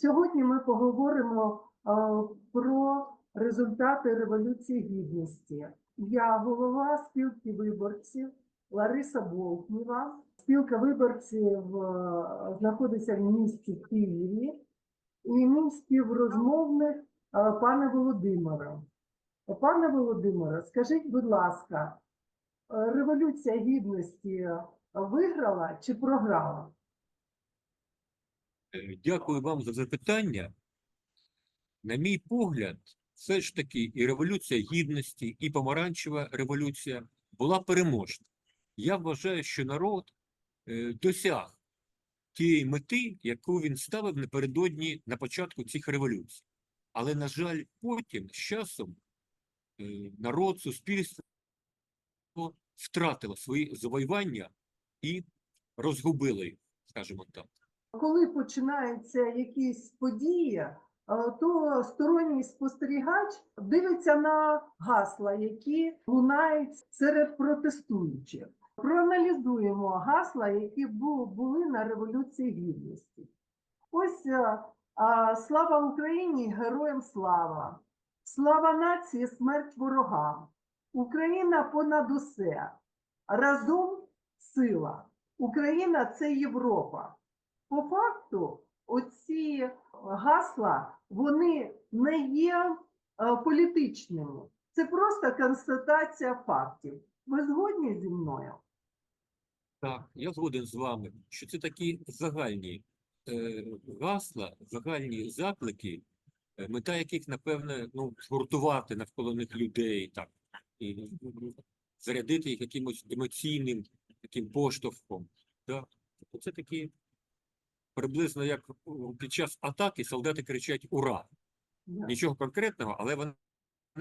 Сьогодні ми поговоримо е, про результати Революції Гідності. Я голова спілки виборців Лариса Болтнєва. Спілка виборців е, знаходиться в місті Києві. І мій співрозмовник е, пане Володимире. Пане Володимире, скажіть, будь ласка, Революція Гідності виграла чи програла? Дякую вам за запитання. На мій погляд, все ж таки і Революція Гідності, і Помаранчева революція була переможна. Я вважаю, що народ е, досяг тієї мети, яку він ставив напередодні на початку цих революцій. Але, на жаль, потім з часом е, народ, суспільство втратило свої завоювання і розгубило їх, скажімо так. Коли починаються якісь події, е, то сторонній спостерігач дивиться на гасла, які лунають серед протестуючих. Проаналізуємо гасла, які були на Революції Гідності. Ось е, слава Україні, героям слава! Слава нації, смерть ворогам! Україна понад усе! Разом сила! Україна це Європа. По факту, оці гасла вони не є е, політичними. Це просто констатація фактів. Ви згодні зі мною? Так, я згоден з вами, що це такі загальні е, гасла, загальні заклики, е, мета яких, напевне, ну, згуртувати навколо них людей, так, і зарядити їх якимось емоційним таким поштовхом. Так. Це такі приблизно як під час атаки солдати кричать Ура! Нічого конкретного, але вони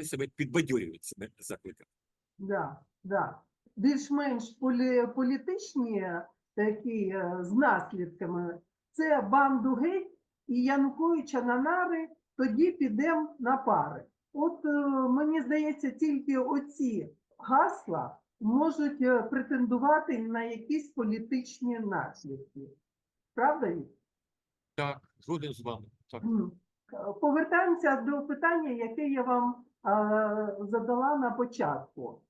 себе підбадьорюють себе закликами. да, да. Більш-менш полі, політичні такі е, з наслідками це банду геть і Януковича на нари, тоді підемо на пари. От е, мені здається, тільки оці гасла можуть е, претендувати на якісь політичні наслідки. Правда? Вік? Так, згоден з вами. Так. Повертаємося до питання, яке я вам задала на початку.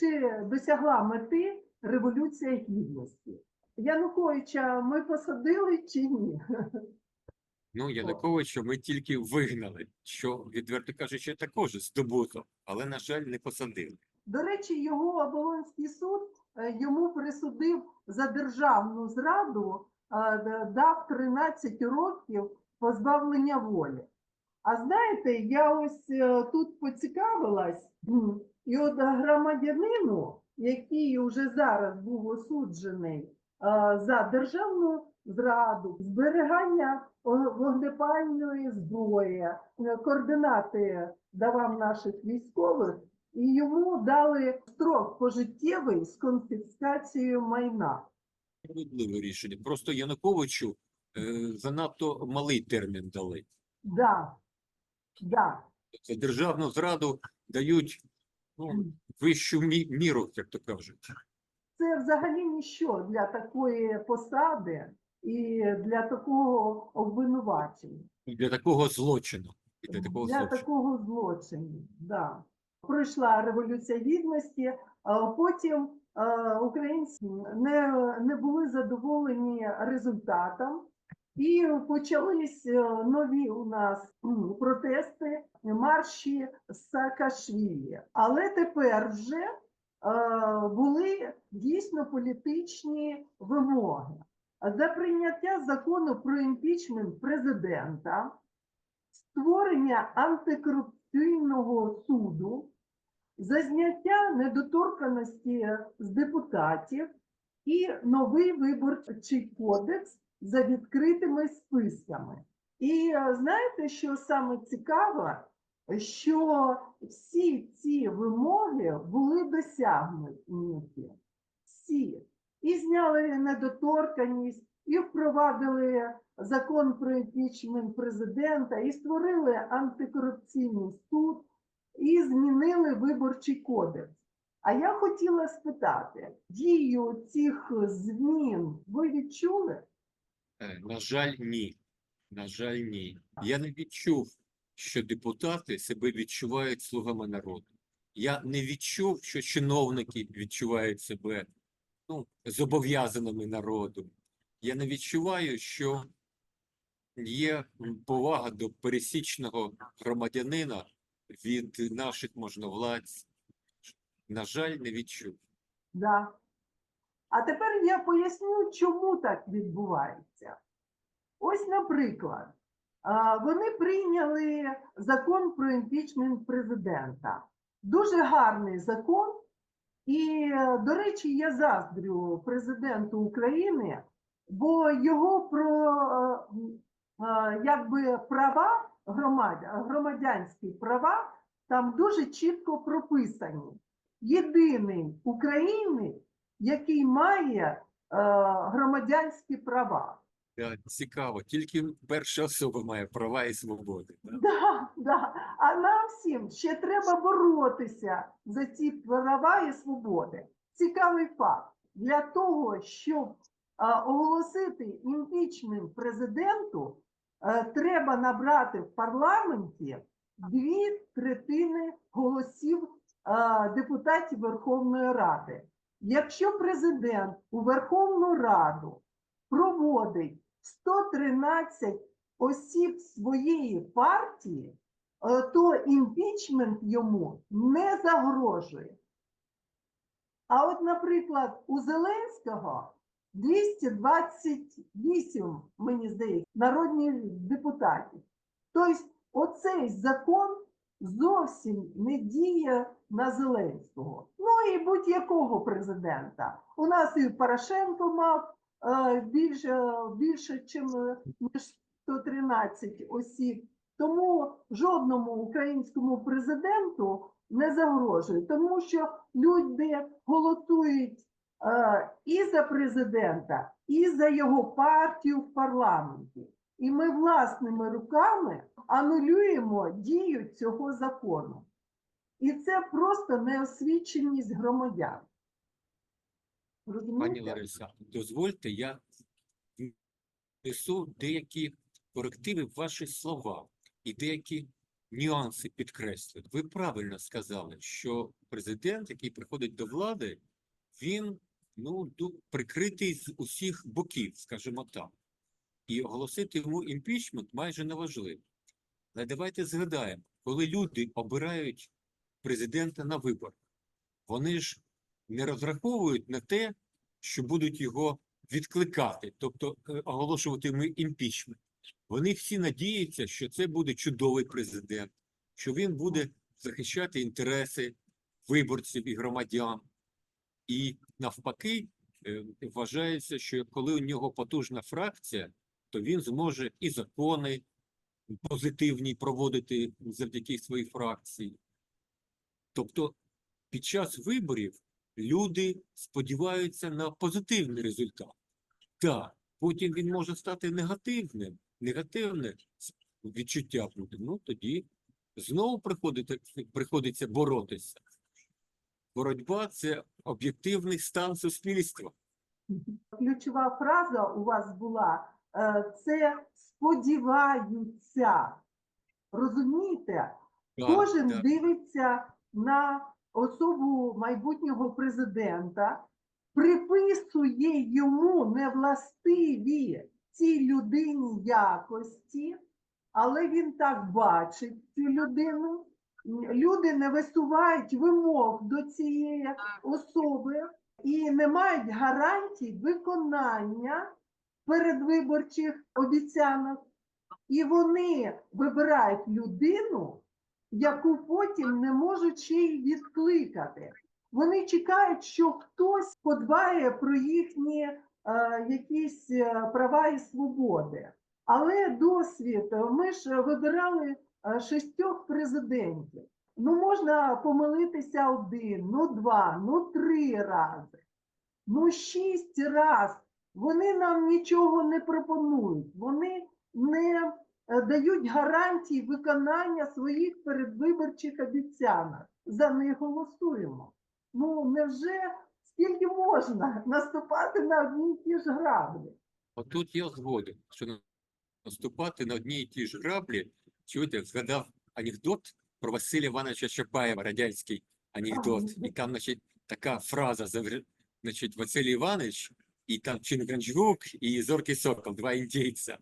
Чи досягла мети Революція Гідності? Януковича ми посадили чи ні? Ну, Януковича ми тільки вигнали, що, відверто кажучи, також здобуто, але, на жаль, не посадили. До речі, його Оболонський суд е, йому присудив за державну зраду, дав 13 років позбавлення волі. А знаєте, я ось е, тут поцікавилась, і от громадянину, який вже зараз був осуджений за державну зраду, зберігання вогнепальної зброї, е, координати давав наших військових, і йому дали строк пожиттєвий з конфіскацією майна. Справедливе рішення. Просто Януковичу е, занадто малий термін дали. Да, да. Це державну зраду дають ну, вищу мі- міру, як то кажуть. Це взагалі ніщо для такої посади і для такого обвинувачення. Для такого злочину. І Для такого Для злочину. такого злочину, да. Пройшла революція гідності, а потім українці не, не були задоволені результатом, і почались е, нові у нас протести, марші Саакашвілі. Але тепер вже е, були дійсно політичні вимоги. За прийняття закону про імпічмент президента створення антикорупційного суду, за зняття недоторканості з депутатів і новий виборчий кодекс за відкритими списками. І е, знаєте, що саме цікаве, що всі ці вимоги були досягнуті. Всі. І зняли недоторканність, і впровадили закон про імпічмент президента, і створили антикорупційний суд, і змінили виборчий кодекс. А я хотіла спитати, дію цих змін ви відчули? Е, На жаль, ні. На жаль, ні. Я не відчув, що депутати себе відчувають слугами народу. Я не відчув, що чиновники відчувають себе ну, зобов'язаними народу. Я не відчуваю, що є повага до пересічного громадянина від наших можновладців. На жаль, не відчув. Да. А тепер я поясню, чому так відбувається. Ось, наприклад, вони прийняли закон про імпічмент президента. Дуже гарний закон. І, е, до речі, я заздрю президенту України, бо його про е, е, якби права громадянські права там дуже чітко прописані єдиний українець, який має е, громадянські права. Цікаво, тільки перша особа має права і свободи. да? Да, да. А нам всім ще треба боротися за ці права і свободи. Цікавий факт. Для того, щоб оголосити імпічмент президенту, е, треба набрати в парламенті дві третини голосів е, депутатів Верховної Ради. Якщо президент у Верховну Раду проводить 113 осіб своєї партії, е, то імпічмент йому не загрожує. А от, наприклад, у Зеленського 228, мені здається, народних депутатів. Тобто, оцей закон зовсім не діє на Зеленського. Ну і будь-якого президента. У нас і Порошенко мав е, більше, більше е, ніж 113 осіб. Тому жодному українському президенту не загрожує, тому що люди голосують і за президента, і за його партію в парламенті. І ми власними руками анулюємо дію цього закону. І це просто неосвіченість громадян. Пані Лариса, дозвольте, я внесу деякі корективи в ваші слова і деякі нюанси підкреслю. Ви правильно сказали, що президент, який приходить до влади, він ну, прикритий з усіх боків, скажімо так. І оголосити йому імпічмент майже неважливо. Але давайте згадаємо, коли люди обирають президента на виборах, вони ж не розраховують на те, що будуть його відкликати, тобто е, оголошувати йому імпічмент. Вони всі надіються, що це буде чудовий президент, що він буде захищати інтереси виборців і громадян. І навпаки, е, вважається, що коли у нього потужна фракція, то він зможе і закони позитивні проводити завдяки своїй фракції. Тобто під час виборів люди сподіваються на позитивний результат. Так, потім він може стати негативним, негативне відчуття буде. Ну тоді знову приходиться, приходиться боротися. Боротьба це об'єктивний стан суспільства. Ключова фраза у вас була е, це сподіваються. Розумієте? Так, Кожен так. дивиться на особу майбутнього президента, приписує йому невластиві цій людині якості, але він так бачить цю людину. Люди не висувають вимог до цієї особи і не мають гарантій виконання передвиборчих обіцянок. І вони вибирають людину, яку потім не можуть ще й відкликати. Вони чекають, що хтось подбає про їхні е, якісь е, права і свободи. Але досвід, ми ж вибирали шістьох президентів. Ну, можна помилитися один, ну два, ну три рази, ну шість раз. Вони нам нічого не пропонують. Вони не е, дають гарантій виконання своїх передвиборчих обіцянок. За них голосуємо. Ну невже скільки можна наступати на одні й ті ж граблі? Отут я згоден, що наступати на одні і ті ж граблі. Чуєте, згадав анекдот про Василя Івановича Чапаєва, радянський анекдот. І там, значить, така фраза, завжди, значить, Василь Іванович, і там Чингранджгук, і Зоркий Сокол, два індійця.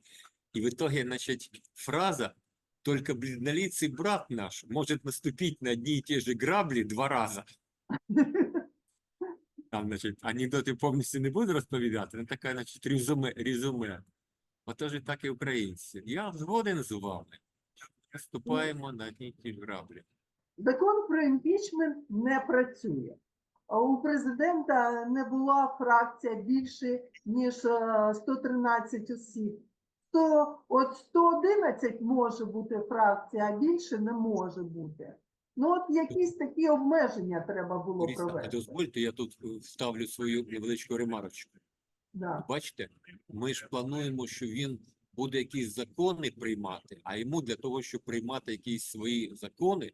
І в итоге, значит, фраза «Только бледнолицый брат наш может наступить на одни и те же грабли два раза». Там, значить, анекдоти повністю не буду розповідати, ну така, значить, резюме, резюме. Отож і так і українці. Я згоден з вами. Наступаємо на одні ті ж граблі. Закон про імпічмент не працює. А У президента не була фракція більше, ніж е, 113 осіб. То от 111 може бути фракція, а більше не може бути. Ну от якісь такі обмеження треба було Ліса, провести. дозвольте, я тут е, вставлю свою невеличку ремарочку. Да. Бачите, ми ж плануємо, що він буде якісь закони приймати, а йому для того, щоб приймати якісь свої закони,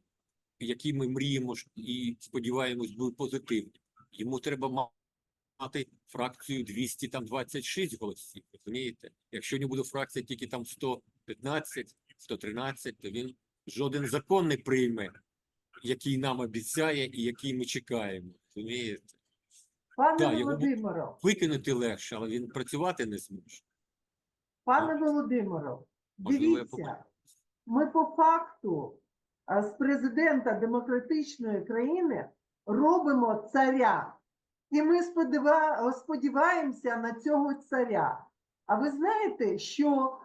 які ми мріємо і сподіваємось будуть позитивні, йому треба мати фракцію 226 голосів. Розумієте? Якщо не буде фракція тільки там 115, 113, то він жоден закон не прийме, який нам обіцяє і який ми чекаємо. Розумієте? Пане Да, Володимиро, Викинути легше, але він працювати не зможе. Пане Володимиро, дивіться, ми по факту з президента демократичної країни робимо царя. І ми сподіваємося на цього царя. А ви знаєте, що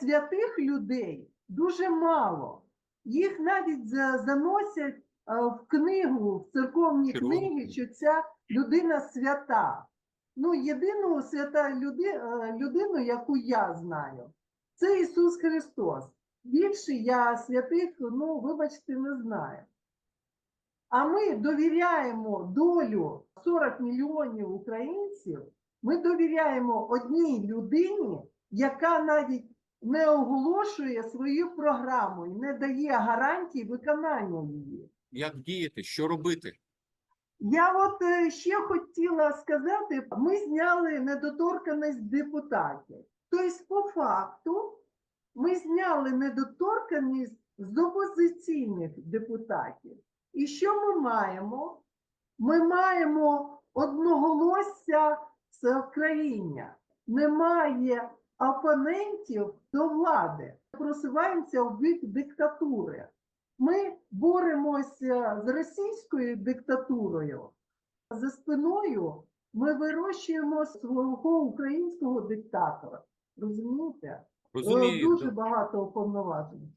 святих людей дуже мало. Їх навіть заносять в книгу, в церковні книги, що ця людина свята. Ну, єдину свята люди, е, людину, яку я знаю, це Ісус Христос. Більше я святих, ну, вибачте, не знаю. А ми довіряємо долю 40 мільйонів українців, ми довіряємо одній людині, яка навіть не оголошує свою програму і не дає гарантій виконання її. Як діяти? Що робити? Я от е, ще хотіла сказати, ми зняли недоторканість депутатів. Тобто, по факту, ми зняли недоторканість з опозиційних депутатів. І що ми маємо? Ми маємо одноголосся в країні. Немає опонентів до влади. Просуваємося в бік диктатури. Ми боремося з російською диктатурою. а За спиною ми вирощуємо свого українського диктатора. Розумієте? Е, Розумію, Дуже да. багато уповноважень.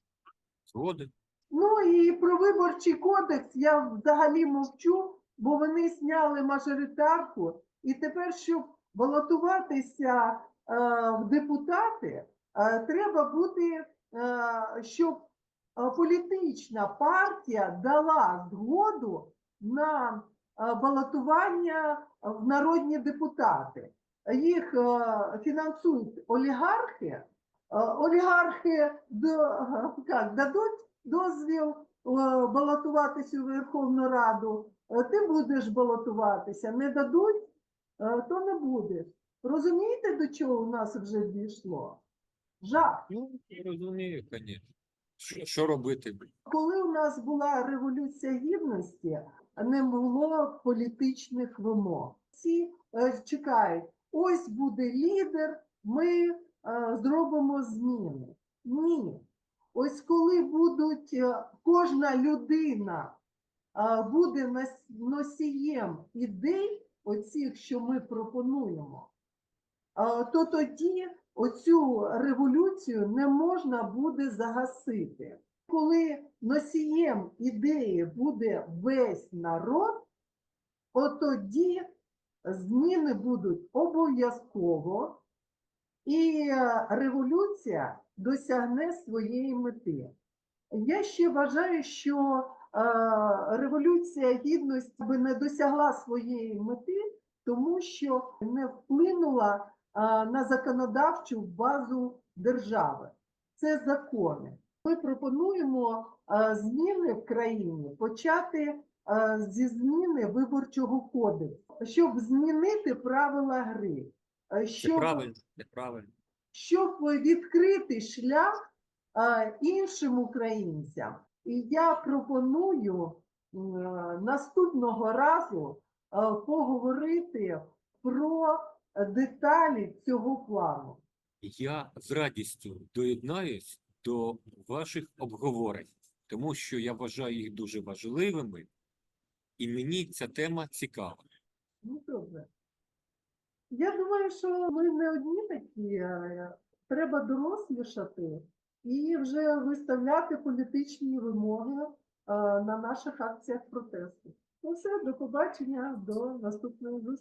згоден. Ну і про виборчий кодекс я взагалі мовчу, бо вони зняли мажоритарку, і тепер, щоб балотуватися е, в депутати, е, треба бути, е, щоб політична партія дала згоду на е, балотування в народні депутати. Їх е, фінансують олігархи. Е, Олігархи дадуть дозвіл балотуватися у Верховну Раду, ти будеш балотуватися, не дадуть, то не будеш. Розумієте, до чого у нас вже дійшло? Жах. Ну, розумію, звісно. Що, робити? Коли у нас була революція гідності, не було політичних вимог. Всі е, чекають, ось буде лідер, ми е, зробимо зміни. Ні. Ось коли будуть е, кожна людина буде носієм ідей, оцих, що ми пропонуємо, то тоді оцю революцію не можна буде загасити. Коли носієм ідеї буде весь народ, от тоді зміни будуть обов'язково, і революція досягне своєї мети. Я ще вважаю, що е, революція гідності би не досягла своєї мети, тому що не вплинула на законодавчу базу держави. Це закони. Ми пропонуємо зміни в країні почати зі зміни виборчого кодексу, щоб змінити правила гри. Це Щоб правильно, це правильно. щоб відкрити шлях іншим українцям. І я пропоную наступного разу поговорити про деталі цього плану. Я з радістю доєднаюсь до ваших обговорень, тому що я вважаю їх дуже важливими, і мені ця тема цікава. Ну, добре. Я думаю, що ми не одні такі. е, Треба дорослішати і вже виставляти політичні вимоги е, на наших акціях протесту. Ну все, до побачення, до наступної зустрічі.